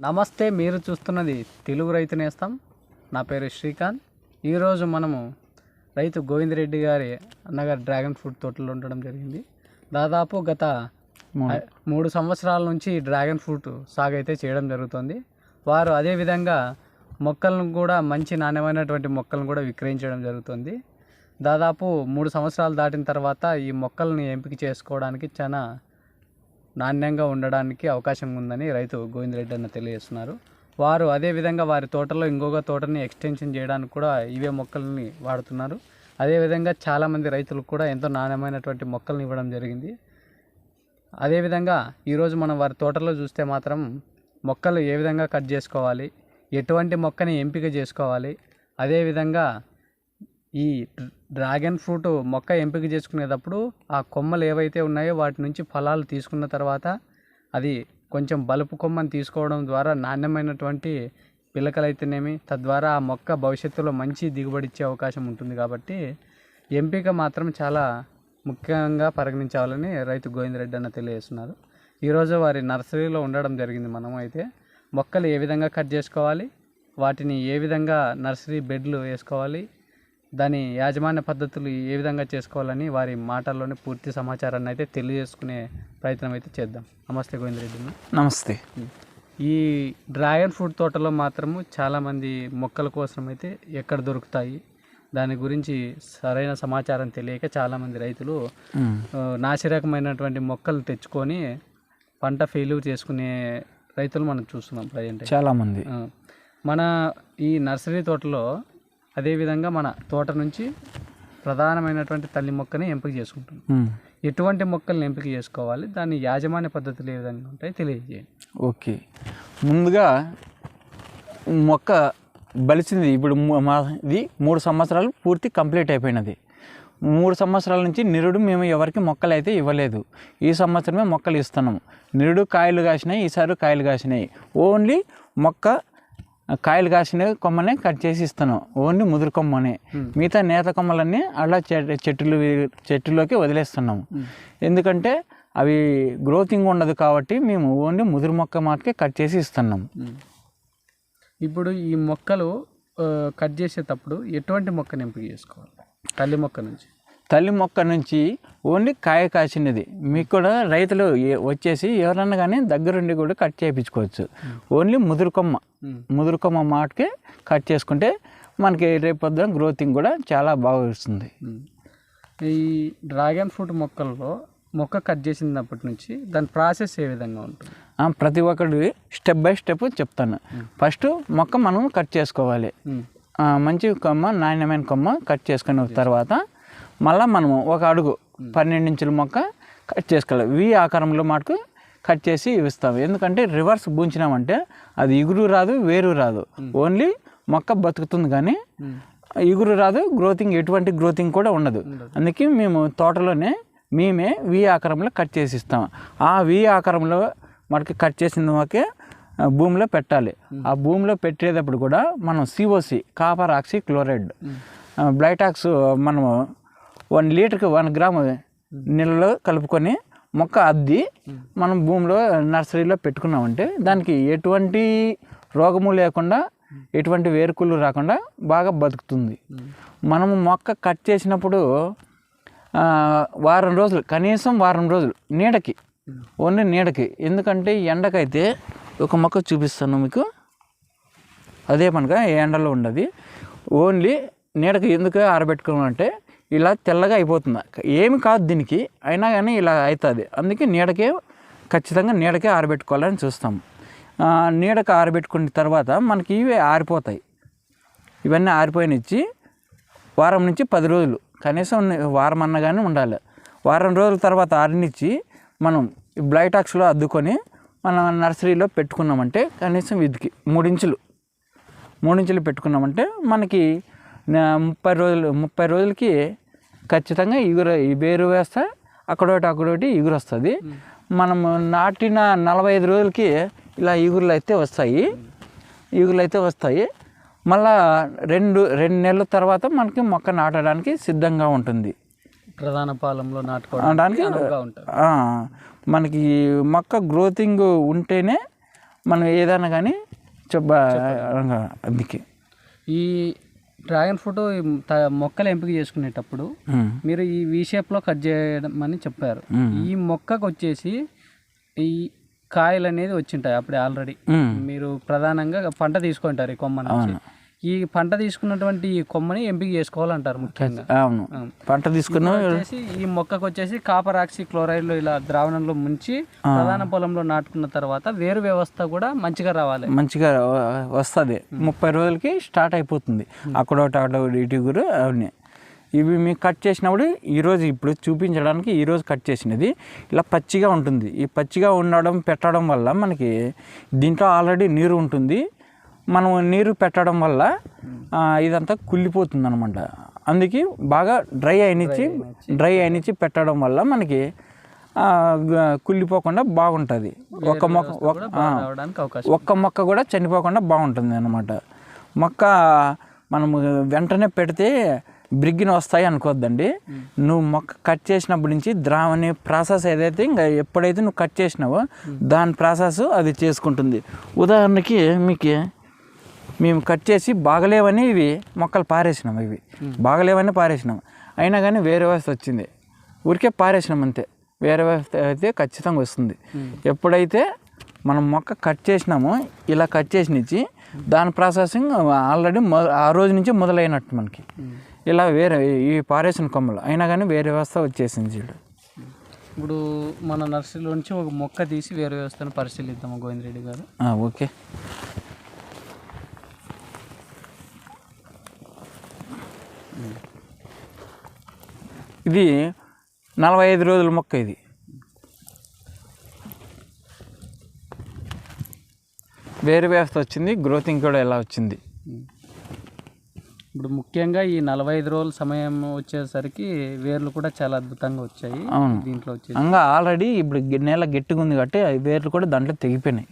నమస్తే మీరు చూస్తున్నది తెలుగు రైతు నేస్తం. నా పేరు శ్రీకాంత్. ఈరోజు మనము రైతు గోవిందరెడ్డి గారి అన్నగారి డ్రాగన్ ఫ్రూట్ తోటలో ఉండడం జరిగింది. దాదాపు గత మూడు. సంవత్సరాల నుంచి డ్రాగన్ ఫ్రూట్ సాగు అయితే చేయడం జరుగుతుంది. వారు అదేవిధంగా మొక్కలను కూడా మంచి నాణ్యమైనటువంటి మొక్కలను కూడా విక్రయించడం జరుగుతుంది. దాదాపు మూడు సంవత్సరాలు దాటిన తర్వాత ఈ మొక్కల్ని ఎంపిక చేసుకోవడానికి చాలా నాణ్యంగా ఉండడానికి అవకాశం ఉందని రైతు గోవిందరెడ్డి అన్న తెలియజేస్తున్నారు. వారు అదేవిధంగా వారి తోటలో ఇంకొక తోటని ఎక్స్టెన్షన్ చేయడానికి కూడా ఇవే మొక్కల్ని వాడుతున్నారు. అదేవిధంగా చాలామంది రైతులకు కూడా ఎంతో నాణ్యమైనటువంటి మొక్కల్ని ఇవ్వడం జరిగింది. అదేవిధంగా ఈరోజు మనం వారి తోటలో చూస్తే మాత్రం మొక్కలు ఏ విధంగా కట్ చేసుకోవాలి ఎటువంటి మొక్కని ఎంపిక చేసుకోవాలి అదేవిధంగా ఈ డ్రాగన్ ఫ్రూట్ మొక్క ఎంపిక చేసుకునేటప్పుడు ఆ కొమ్మలు ఏవైతే ఉన్నాయో వాటి నుంచి ఫలాలు తీసుకున్న తర్వాత అది కొంచెం బలుపు కొమ్మని తీసుకోవడం ద్వారా నాణ్యమైనటువంటి పిలకలైతేనేమి తద్వారా ఆ మొక్క భవిష్యత్తులో మంచి దిగుబడి ఇచ్చే అవకాశం ఉంటుంది కాబట్టి ఎంపిక మాత్రం చాలా ముఖ్యంగా పరిగణించాలని రైతు గోవిందరెడ్డి అన్న తెలియజేస్తున్నారు. ఈరోజు వారి నర్సరీలో ఉండడం జరిగింది మనం అయితే. మొక్కలు ఏ విధంగా కట్ చేసుకోవాలి? వాటిని ఏ విధంగా నర్సరీ బెడ్లు వేసుకోవాలి? దాని యాజమాన్య పద్ధతులు ఏ విధంగా చేసుకోవాలని వారి మాటల్లోనే పూర్తి సమాచారాన్ని అయితే తెలియజేసుకునే ప్రయత్నం అయితే చేద్దాం. నమస్తే గోవిందరెడ్డి. నమస్తే. ఈ డ్రాగన్ ఫ్రూట్ తోటలో మాత్రము చాలామంది మొక్కల కోసం అయితే ఎక్కడ దొరుకుతాయి? దాని గురించి సరైన సమాచారం తెలియక చాలామంది రైతులు నాసిరకమైనటువంటి మొక్కలు తెచ్చుకొని పంట ఫెయిల్యూర్ చేసుకునే రైతులు మనం చూస్తున్నాం ప్రజెంట్ చాలామంది మన ఈ నర్సరీ తోటలో అదేవిధంగా మన తోట నుంచి ప్రధానమైనటువంటి తల్లి మొక్కని ఎంపిక చేసుకుంటాం. ఎటువంటి మొక్కల్ని ఎంపిక చేసుకోవాలి? దాని యాజమాన్య పద్ధతులు ఏ విధంగా ఉంటాయి? తెలియజేయండి. ఓకే. ముందుగా మొక్క బలిసింది. ఇప్పుడు ము- మా ఇది మూడు సంవత్సరాలు పూర్తి కంప్లీట్ అయిపోయినది. మూడు సంవత్సరాల నుంచి నిరుడు మేము ఎవరికి మొక్కలు అయితే ఇవ్వలేదు. ఈ సంవత్సరమే మొక్కలు ఇస్తున్నాము. నిరుడు కాయలు కాసినాయి ఈసారి కాయలు కాసినాయి. ఓన్లీ మొక్క కాయలు కాసిన కొమ్మనే కట్ చేసి ఇస్తున్నాం. ఓన్లీ ముదురు కొమ్మనే. మిగతా నేత కొమ్మలన్నీ అలా చెట్టులు చెట్టులోకి వదిలేస్తున్నాము. ఎందుకంటే అవి గ్రోతింగ్ ఉండదు కాబట్టి మేము ఓన్లీ ముదురు మొక్క మాటకే కట్ చేసి ఇస్తున్నాం. ఇప్పుడు ఈ మొక్కలు కట్ చేసేటప్పుడు ఎటువంటి మొక్కని ఎంపిక చేసుకోవాలి? తల్లి మొక్క నుంచి. తల్లి మొక్క నుంచి ఓన్లీ కాయ కాసినది. మీకు కూడా రైతులు వచ్చేసి ఎవరన్నా కానీ దగ్గరుండి కూడా కట్ చేయించుకోవచ్చు. ఓన్లీ ముదురు కొమ్మ. మ్మ్. ముదురు కొమ్మ మాటకే కట్ చేసుకుంటే మనకి రేపు పొద్దున గ్రోతింగ్ కూడా చాలా బాగా వస్తుంది. ఈ డ్రాగన్ ఫ్రూట్ మొక్కల్లో మొక్క కట్ చేసినప్పటి నుంచి దాని ప్రాసెస్ ఏ విధంగా ఉంటుంది? ప్రతి ఒక్కటి స్టెప్ బై స్టెప్ చెప్తాను. ఫస్ట్ మొక్క మనం కట్ చేసుకోవాలి. మంచి కొమ్మ నాణ్యమైన కొమ్మ కట్ చేసుకున్న తర్వాత మళ్ళీ మనము ఒక అడుగు పన్నెండు ఇంచుల మొక్క కట్ చేసుకోవాలి. వి ఆకారంలో మటుకు కట్ చేసి ఇస్తాము ఎందుకంటే రివర్స్ బూంచినామంటే అది ఇగురు రాదు వేరు రాదు. ఓన్లీ మొక్క బతుకుతుంది కానీ ఇగురు రాదు గ్రోతింగ్ ఎటువంటి గ్రోతింగ్ కూడా ఉండదు. అందుకే మేము తోటలోనే మేమే వి ఆకారంలో కట్ చేసి ఇస్తాము ఆ వి ఆకారంలో మనకి కట్ చేసిన ఒకే భూమిలో పెట్టాలి. ఆ భూమిలో పెట్టేటప్పుడు కూడా మనం COC copper oxy chloride. Blitox మనము వన్ లీటర్కి వన్ గ్రాము నీళ్ళలో కలుపుకొని మొక్క అద్ది మనం భూమిలో నర్సరీలో పెట్టుకున్నామంటే దానికి ఎటువంటి రోగము లేకుండా ఎటువంటి వేరుకులు రాకుండా బాగా బతుకుతుంది. మనము మొక్క కట్ చేసినప్పుడు వారం రోజులు కనీసం వారం రోజులు నీడకి ఓన్లీ నీడకి. ఎందుకంటే ఎండకైతే ఒక మొక్క చూపిస్తాను మీకు. అదే పనిగా ఎండలో ఉండదు. ఓన్లీ నీడకి ఎందుకు ఆరబెట్టుకోమంటే ఇలా తెల్లగా అయిపోతుంది. ఏమి కాదు దీనికి అయినా కానీ ఇలా అవుతుంది. అందుకే నీడకే ఖచ్చితంగా నీడకే ఆరబెట్టుకోవాలని చూస్తాం ఆ, నీడకి ఆరబెట్టుకున్న తర్వాత మనకి ఇవి ఆరిపోతాయి. ఇవన్నీ ఆరిపోయినిచ్చి వారం నుంచి పది రోజులు కనీసం వారం అన్న కానీ ఉండాలి. వారం రోజుల తర్వాత ఆరినిచ్చి మనం బ్లైటాక్స్లో అద్దుకొని మనం నర్సరీలో పెట్టుకున్నామంటే కనీసం వీటికి మూడించులు మూడించులు పెట్టుకున్నామంటే మనకి ముప్పై రోజులు ముప్పై రోజులకి ఖచ్చితంగా ఇగురు ఈ బేరు వేస్తే అక్కడోటి అక్కడోటి ఇగురు వస్తుంది మనం నాటిన నలభై ఐదు రోజులకి ఇలా ఇగురులు అయితే వస్తాయి. ఇగురులు అయితే వస్తాయి. మళ్ళా రెండు రెండు నెలల తర్వాత మనకి మొక్క నాటడానికి సిద్ధంగా ఉంటుంది. ప్రధాన పాలెంలో నాటుకోవడానికి మనకి మొక్క గ్రోతింగ్ ఉంటేనే మనం ఏదైనా కానీ చెప్ప అందుకే. ఈ డ్రాగన్ ఫ్రూట్ మొక్కలు ఎంపిక చేసుకునేటప్పుడు. మీరు ఈ వి షేప్లో కట్ చేయడం అని చెప్పారు. ఈ మొక్కకు వచ్చేసి ఈ కాయలు అనేది వచ్చింటాయి అప్పుడే ఆల్రెడీ. మీరు ప్రధానంగా పంట తీసుకుంటారు ఈ కొమ్మ నుంచి ఈ పంట తీసుకున్నటువంటి ఈ కొమ్మని ఎంపిక చేసుకోవాలంటారు ముఖ్యంగా. అవును. పంట తీసుకున్న వచ్చేసి ఈ మొక్కకు వచ్చేసి కాపర్ ఆక్సి క్లోరైడ్లో ఇలా ద్రావణంలో ముంచి ప్రధాన పొలంలో నాటుకున్న తర్వాత వేరు వ్యవస్థ కూడా మంచిగా రావాలి. మంచిగా వస్తుంది. ముప్పై రోజులకి స్టార్ట్ అయిపోతుంది. అక్కడ ఇటు గురు అవన్నీ. ఇవి మీకు కట్ చేసినప్పుడు ఈరోజు ఇప్పుడు చూపించడానికి ఈరోజు కట్ చేసినది. ఇలా పచ్చిగా ఉంటుంది. ఈ పచ్చిగా ఉండడం పెట్టడం వల్ల మనకి దీంట్లో ఆల్రెడీ నీరు ఉంటుంది. మనం నీరు పెట్టడం వల్ల ఇదంతా కుళ్ళిపోతుంది అనమాట అందుకే బాగా డ్రై అయినిచ్చి డ్రై అయినిచ్చి. పెట్టడం వల్ల మనకి కుళ్ళిపోకుండా బాగుంటుంది. ఒక మొక్క ఒక్క మొక్క కూడా చనిపోకుండా బాగుంటుంది అనమాట మొక్క మనము వెంటనే పెడితే బ్రిగ్గిన వస్తాయి అనుకోవద్దండి నువ్వు మొక్క కట్ చేసినప్పటి నుంచి ద్రావణి ప్రాసెస్ ఏదైతే ఇంకా ఎప్పుడైతే నువ్వు కట్ చేసినావో దాని ప్రాసెస్ అది చేసుకుంటుంది. ఉదాహరణకి మీకు మేము కట్ చేసి బాగలేవని ఇవి మొక్కలు పారేసినాం ఇవి. బాగలేవని పారేసినాం. అయినా కానీ వేరే వ్యవస్థ వచ్చింది. ఊరికే పారేసినాం అంతే. వేరే వ్యవస్థ అయితే ఖచ్చితంగా వస్తుంది. ఎప్పుడైతే మనం మొక్క కట్ చేసినామో ఇలా కట్ చేసినిచ్చి దాని ప్రాసెసింగ్ ఆల్రెడీ ఆ రోజు నుంచి మొదలైనట్టు మనకి. ఇలా వేరే ఈ పారేసిన కొమ్మలు. అయినా కానీ వేరే వ్యవస్థ వచ్చేసింది చూడు ఇప్పుడు మన నర్సరీలో నుంచి ఒక మొక్క తీసి వేరే వ్యవస్థను పరిశీలిద్దాము గోవిందరెడ్డి గారు. ఓకే. ఇది నలభై ఐదు రోజుల మొక్క ఇది. వేరు వ్యవస్థ వచ్చింది గ్రోతింగ్ కూడా ఎలా వచ్చింది? ఇప్పుడు ముఖ్యంగా ఈ నలభై ఐదు రోజుల సమయం వచ్చేసరికి వేర్లు కూడా చాలా అద్భుతంగా వచ్చాయి. అవును. దీంట్లో వచ్చేసి ఇంకా ఆల్రెడీ ఇప్పుడు నేల గట్టిగా ఉంది కాబట్టి ఆ వేర్లు కూడా దాంట్లో తెగిపోయినాయి.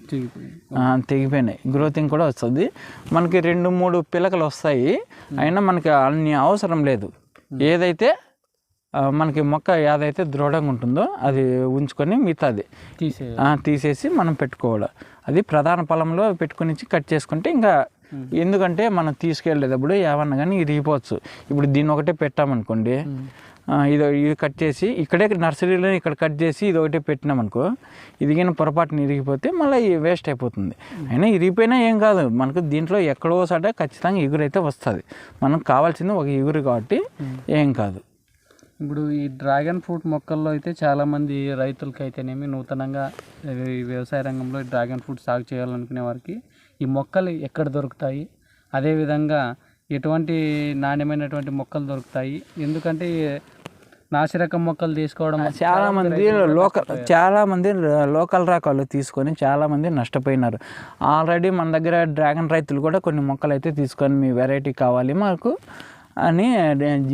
తెగిపోయినాయి. గ్రోతింగ్ కూడా వస్తుంది. మనకి రెండు మూడు పిలకలు వస్తాయి. అయినా మనకి అన్ని అవసరం లేదు. ఏదైతే మనకి మొక్క ఏదైతే దృఢంగా ఉంటుందో అది ఉంచుకొని మిగతాది తీసేసి మనం పెట్టుకోవాలి. అది ప్రధాన పొలంలో పెట్టుకొని కట్ చేసుకుంటే ఇంకా ఎందుకంటే మనం తీసుకెళ్ళేటప్పుడు ఏమన్నా కానీ ఇరిగిపోవచ్చు ఇప్పుడు దీన్ని ఒకటే పెట్టామనుకోండి ఇది ఇది కట్ చేసి ఇక్కడే నర్సరీలో ఇక్కడ కట్ చేసి ఇది ఒకటే పెట్టినామనుకో ఇదిగిన పొరపాటున ఇరిగిపోతే మళ్ళీ వేస్ట్ అయిపోతుంది. అయినా ఇరిగిపోయినా ఏం కాదు. మనకు దీంట్లో ఎక్కడో సట ఖచ్చితంగా ఎగురు అయితే వస్తుంది. మనకు కావాల్సింది ఒక ఎగురు కాబట్టి ఏం కాదు. ఇప్పుడు ఈ డ్రాగన్ ఫ్రూట్ మొక్కల్లో అయితే చాలామంది రైతులకి అయితేనేమి నూతనంగా ఈ వ్యవసాయ రంగంలో డ్రాగన్ ఫ్రూట్ సాగు చేయాలనుకునే వారికి ఈ మొక్కలు ఎక్కడ దొరుకుతాయి? అదేవిధంగా ఎటువంటి నాణ్యమైనటువంటి మొక్కలు దొరుకుతాయి? ఎందుకంటే నాసిరకం మొక్కలు తీసుకోవడం చాలా మంది లోకల్ చాలా మంది లోకల్ రకాలు తీసుకొని చాలా మంది నష్టపోయినారు. ఆల్రెడీ మన దగ్గర డ్రాగన్ రైతులు కూడా కొన్ని మొక్కలు అయితే తీసుకొని మీ వెరైటీ కావాలి మాకు అని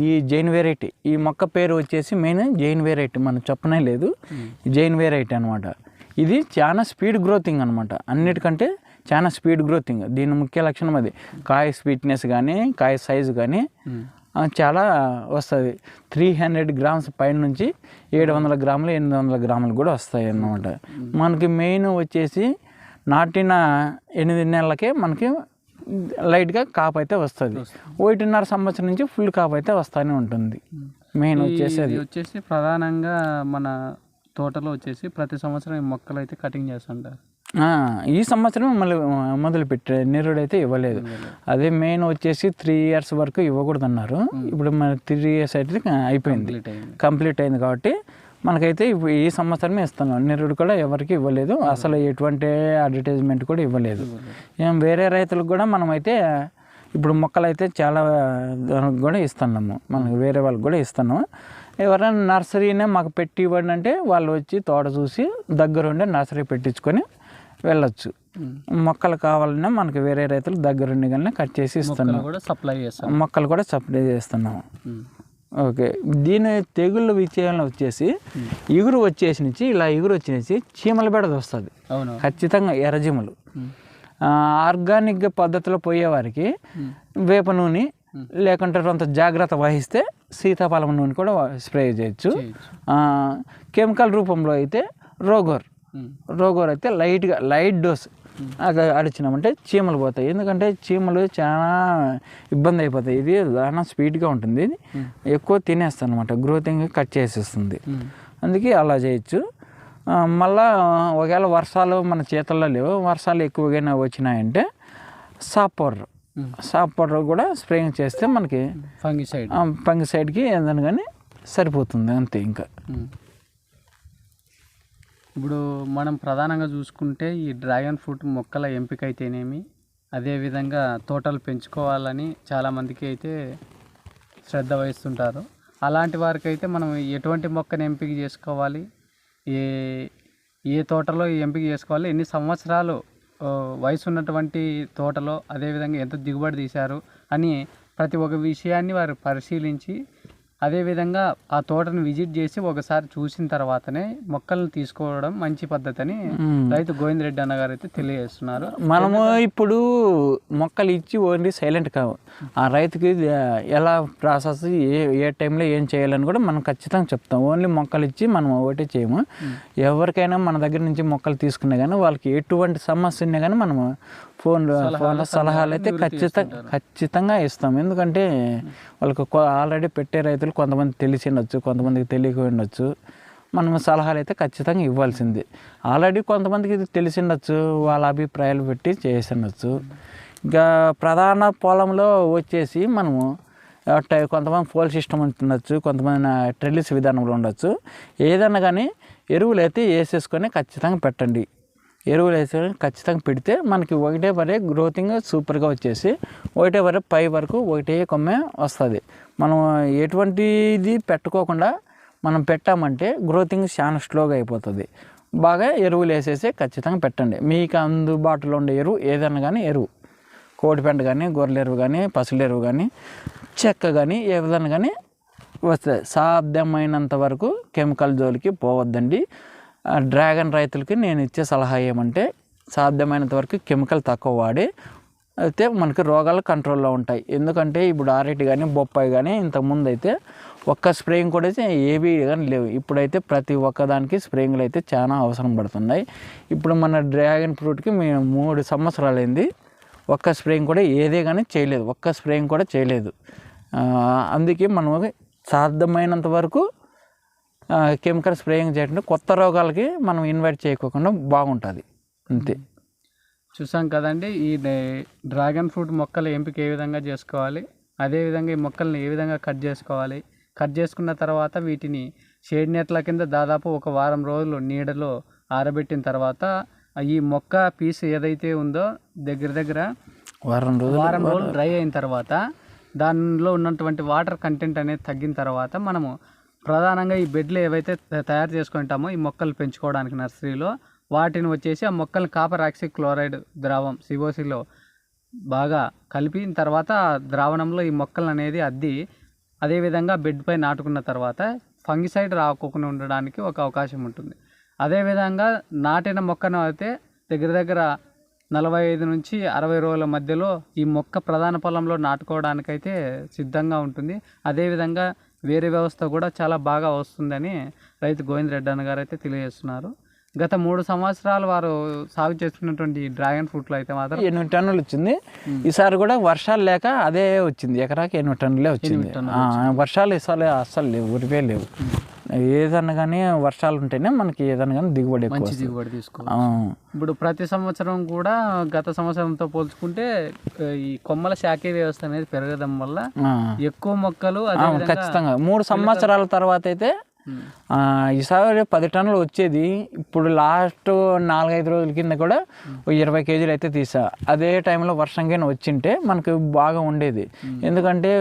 ఈ జైన్ వెరైటీ ఈ మొక్క పేరు వచ్చేసి మెయిన్ జైన్ వెరైటీ మనం చెప్పనే లేదు. జైన్ వెరైటీ అనమాట ఇది చాలా స్పీడ్ గ్రోతింగ్ అనమాట అన్నిటికంటే చాలా స్పీడ్ గ్రోతింగ్. దీని ముఖ్య లక్షణం అది. కాయ స్వీట్నెస్ కానీ కాయ సైజు కానీ చాలా వస్తుంది. త్రీ హండ్రెడ్ గ్రామ్స్ పైన నుంచి ఏడు వందల గ్రాములు ఎనిమిది వందల గ్రాములు కూడా వస్తాయి అన్నమాట. మనకి మెయిన్ వచ్చేసి నాటిన ఎనిమిది నెలలకే మనకి లైట్గా కాపు అయితే వస్తుంది. ఒకటిన్నర సంవత్సరం నుంచి ఫుల్ కాపు అయితే వస్తూనే ఉంటుంది. మెయిన్ వచ్చేసి అది. వచ్చేసి ప్రధానంగా మన తోటలో వచ్చేసి ప్రతి సంవత్సరం ఈ మొక్కలు అయితే కటింగ్ చేస్తుంటారు. ఈ సంవత్సరం మళ్ళీ మొదలు పెట్టే నిరుడు అయితే ఇవ్వలేదు. అదే మెయిన్ వచ్చేసి త్రీ ఇయర్స్ వరకు ఇవ్వకూడదు అన్నారు ఇప్పుడు మన త్రీ ఇయర్స్ అయితే అయిపోయింది. కంప్లీట్ అయింది. కాబట్టి మనకైతే ఈ సంవత్సరమే ఇస్తున్నాం. నిరుడు కూడా ఎవరికి ఇవ్వలేదు. అసలు ఎటువంటి అడ్వర్టైజ్మెంట్ కూడా ఇవ్వలేదు. ఏం వేరే రైతులకు కూడా మనమైతే ఇప్పుడు మొక్కలు అయితే చాలా దానికి కూడా ఇస్తున్నాము. మనకు వేరే వాళ్ళకి కూడా ఇస్తున్నాము. ఎవరైనా నర్సరీనే మాకు పెట్టి ఇవ్వండి అంటే వాళ్ళు వచ్చి తోట చూసి దగ్గరుండి నర్సరీ పెట్టించుకొని వెళ్ళొచ్చు. మొక్కలు కావాలన్నా మనకి వేరే రైతులు దగ్గరుండి కానీ కట్ చేసి ఇస్తున్నాం. సప్లై చేస్తాం మొక్కలు కూడా సప్లై చేస్తున్నాము. ఓకే. దీని తెగుళ్ళు విషయంలో వచ్చేసి ఇగురు వచ్చేసి నుంచి ఇలా ఇగురు వచ్చేసి చీమల బెడద వస్తుంది. అవును. ఖచ్చితంగా ఎర్రచీమలు. ఉమ్. ఆర్గానిక్ పద్ధతిలో పోయేవారికి వేప నూనె లేకుంటే కొంత జాగ్రత్త వహిస్తే సీతాఫలం నూనె కూడా స్ప్రే చేయొచ్చు. కెమికల్ రూపంలో అయితే రోగోర్. రోగోర్ అయితే లైట్గా లైట్ డోస్ అది అడిచినామంటే చీమలు పోతాయి. ఎందుకంటే చీమలు చాలా ఇబ్బంది అయిపోతాయి. ఇది చాలా స్పీడ్గా ఉంటుంది. ఇది ఎక్కువ తినేస్తాను అనమాట గ్రోతింగ్ కట్ చేసేస్తుంది. అందుకే అలా చేయొచ్చు. మళ్ళా ఒకవేళ వర్షాలు మన చేతుల్లో లేవు వర్షాలు ఎక్కువగానే వచ్చినాయంటే సాప్ పౌడర్. సాప్ పౌడర్ కూడా స్ప్రేయింగ్ చేస్తే మనకి ఫంగిసైడ్. పంగి సైడ్కి ఏదైనా కానీ సరిపోతుంది అంతే ఇంకా. ఇప్పుడు మనం ప్రధానంగా చూసుకుంటే ఈ డ్రాగన్ ఫ్రూట్ మొక్కల ఎంపిక అయితేనేమి అదేవిధంగా తోటలు పెంచుకోవాలని చాలామందికి అయితే శ్రద్ధ వహిస్తుంటారు. అలాంటి వారికి అయితే మనం ఎటువంటి మొక్కను ఎంపిక చేసుకోవాలి? ఏ ఏ తోటలో ఎంపిక చేసుకోవాలి? ఎన్ని సంవత్సరాలు వయసు ఉన్నటువంటి తోటలో అదేవిధంగా ఎంత దిగుబడి తీశారు అని ప్రతి ఒక్క విషయాన్ని వారు పరిశీలించి అదేవిధంగా ఆ తోటను విజిట్ చేసి ఒకసారి చూసిన తర్వాతనే మొక్కలను తీసుకోవడం మంచి పద్ధతి అని రైతు గోవింద్ రెడ్డి అన్న గారు అయితే తెలియజేస్తున్నారు. మనము ఇప్పుడు మొక్కలు ఇచ్చి ఓన్లీ సైలెంట్ కావు. ఆ రైతుకి ఎలా ప్రాసెస్ ఏ ఏ టైంలో ఏం చేయాలని కూడా మనం ఖచ్చితంగా చెప్తాం. ఓన్లీ మొక్కలు ఇచ్చి మనం ఒకటే చేయము. ఎవరికైనా మన దగ్గర నుంచి మొక్కలు తీసుకున్నా కానీ వాళ్ళకి ఎటువంటి సమస్య ఉన్నా కానీ మనము ఫోన్ ఫోన్లో సలహాలు అయితే ఖచ్చితంగా ఖచ్చితంగా ఇస్తాం. ఎందుకంటే వాళ్ళకి ఆల్రెడీ పెట్టే రైతులు కొంతమంది తెలిసి ఉండొచ్చు కొంతమందికి తెలియక ఉండొచ్చు. మనం సలహాలు అయితే ఖచ్చితంగా ఇవ్వాల్సిందే. ఆల్రెడీ కొంతమందికి ఇది తెలిసి ఉండొచ్చు వాళ్ళ అభిప్రాయాలు పెట్టి చేసి ఉండొచ్చు ఇంకా ప్రధాన పొలంలో వచ్చేసి మనము కొంతమంది పోల్ సిస్టమ్ ఉంటుండొచ్చు కొంతమంది ట్రెలిస్ విధానంలో ఉండొచ్చు. ఏదన్నా కానీ ఎరువులు అయితే వేసేసుకొని ఖచ్చితంగా పెట్టండి. ఎరువులు వేసుకొని ఖచ్చితంగా పెడితే మనకి ఒకటే పరే గ్రోతింగ్ సూపర్గా వచ్చేసి ఒకటే పరే పై వరకు ఒకటే కొమ్మే వస్తుంది. మనం ఎటువంటిది పెట్టుకోకుండా మనం పెట్టామంటే గ్రోతింగ్ చాలా స్లోగా అయిపోతుంది. బాగా ఎరువులు వేసేసి ఖచ్చితంగా పెట్టండి. మీకు అందుబాటులో ఉండే ఎరువు ఏదైనా కానీ ఎరువు. కోడిపెంట కానీ గొర్రెల ఎరువు కానీ పసుల ఎరువు కానీ చెక్క కానీ ఏ విధంగా కానీ వస్తుంది. సాధ్యమైనంత వరకు కెమికల్ జోలికి పోవద్దండి. డ్రాగన్ రైతులకి నేను ఇచ్చే సలహా ఏమంటే సాధ్యమైనంత వరకు కెమికల్ తక్కువ వాడి అయితే మనకి రోగాలు కంట్రోల్లో ఉంటాయి. ఎందుకంటే ఇప్పుడు ఆరెట్ కానీ బొప్పాయి కానీ ఇంతకుముందు అయితే ఒక్క స్ప్రేయింగ్ కూడా అయితే ఏవి కానీ లేవు. ఇప్పుడైతే ప్రతి ఒక్కదానికి స్ప్రేయింగ్లు అయితే చాలా అవసరం పడుతున్నాయి. ఇప్పుడు మన డ్రాగన్ ఫ్రూట్కి మేము మూడు సంవత్సరాలు అయింది ఒక్క స్ప్రేయింగ్ కూడా ఏదే కానీ చేయలేదు. ఒక్క స్ప్రేయింగ్ కూడా చేయలేదు. అందుకే మనం సాధ్యమైనంత వరకు కెమికల్ స్ప్రేయింగ్ చేయకుండా కొత్త రోగాలకి మనం ఇన్వైట్ చేయకోకుండా బాగుంటుంది. అంతే. చూసాం కదండి ఈ డ్రాగన్ ఫ్రూట్ మొక్కల ఎంపిక ఏ విధంగా చేసుకోవాలి అదేవిధంగా ఈ మొక్కల్ని ఏ విధంగా కట్ చేసుకోవాలి కట్ చేసుకున్న తర్వాత వీటిని షేడ్ నెట్ల కింద దాదాపు ఒక వారం రోజులు నీడలో ఆరబెట్టిన తర్వాత ఈ మొక్క పీస్ ఏదైతే ఉందో దగ్గర దగ్గర వారం రోజులు వారం రోజులు డ్రై అయిన తర్వాత దానిలో ఉన్నటువంటి వాటర్ కంటెంట్ అనేది తగ్గిన తర్వాత మనము ప్రధానంగా ఈ బెడ్లు ఏవైతే తయారు చేసుకుంటామో ఈ మొక్కలు పెంచుకోవడానికి నర్సరీలో వాటిని వచ్చేసి ఆ మొక్కలు కాపర్ ఆక్సి క్లోరైడ్ ద్రావం సిఓసిలో బాగా కలిపిన తర్వాత ద్రావణంలో ఈ మొక్కలు అనేది అద్ది అదేవిధంగా బెడ్ పై నాటుకున్న తర్వాత ఫంగిసైడ్ రాకోకుండా ఉండడానికి ఒక అవకాశం ఉంటుంది. అదేవిధంగా నాటిన మొక్కను అయితే దగ్గర దగ్గర నలభై ఐదు నుంచి అరవై రోజుల మధ్యలో ఈ మొక్క ప్రధాన పొలంలో నాటుకోవడానికైతే సిద్ధంగా ఉంటుంది. అదేవిధంగా వేరే వ్యవస్థ కూడా చాలా బాగా వస్తుందని రైతు గోవింద్ రెడ్డి అన్న గారు అయితే తెలియజేస్తున్నారు. గత మూడు సంవత్సరాలు వారు సాగు చేస్తున్నటువంటి డ్రాగన్ ఫ్రూట్లో అయితే మాత్రం ఎనిమిది టన్నులు వచ్చింది. ఈసారి కూడా వర్షాలు లేక అదే వచ్చింది. ఎకరాకి ఎనిమిది టన్నులే వచ్చింది. వర్షాలు ఈసారి అస్సలు లేవు ఉరిపే లేవు. ఏదన్నా కానీ వర్షాలు ఉంటేనే మనకి ఏదన్నా కానీ దిగుబడి మంచి. దిగుబడి తీసుకో ఆ, ఇప్పుడు ప్రతి సంవత్సరం కూడా గత సంవత్సరంతో పోల్చుకుంటే ఈ కొమ్మల శాఖీ వ్యవస్థ అనేది పెరగడం వల్ల. ఎక్కువ మొక్కలు ఖచ్చితంగా. మూడు సంవత్సరాల తర్వాత అయితే ఈసారి పది టన్నులు వచ్చేది. ఇప్పుడు లాస్ట్ నాలుగైదు రోజుల కింద కూడా ఇరవై కేజీలు అయితే తీసా. అదే టైంలో వర్షం కానీ వచ్చింటే మనకు బాగా ఉండేది. ఎందుకంటే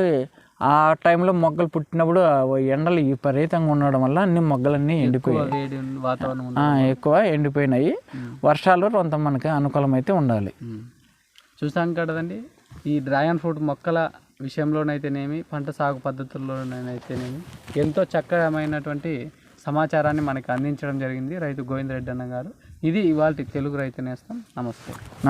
ఆ టైంలో మొగ్గలు పుట్టినప్పుడు ఆ ఎండలు విపరీతంగా ఉండడం వల్ల అన్ని మొగ్గలన్నీ ఎండిపోయాయి. ఎక్కువ ఎండిపోయినాయి. వర్షాలు కొంత మనకి అనుకూలమైతే ఉండాలి. చూసాం కదండి ఈ డ్రాగన్ ఫ్రూట్ మొక్కల విషయంలోనైతేనేమి పంట సాగు పద్ధతుల్లోనైతేనేమి ఎంతో చక్కమైనటువంటి సమాచారాన్ని మనకు అందించడం జరిగింది రైతు గోవిందరెడ్డి అన్న గారు. ఇది ఇవాళ తెలుగు రైతు నేస్తం. నమస్తే. నమస్తే.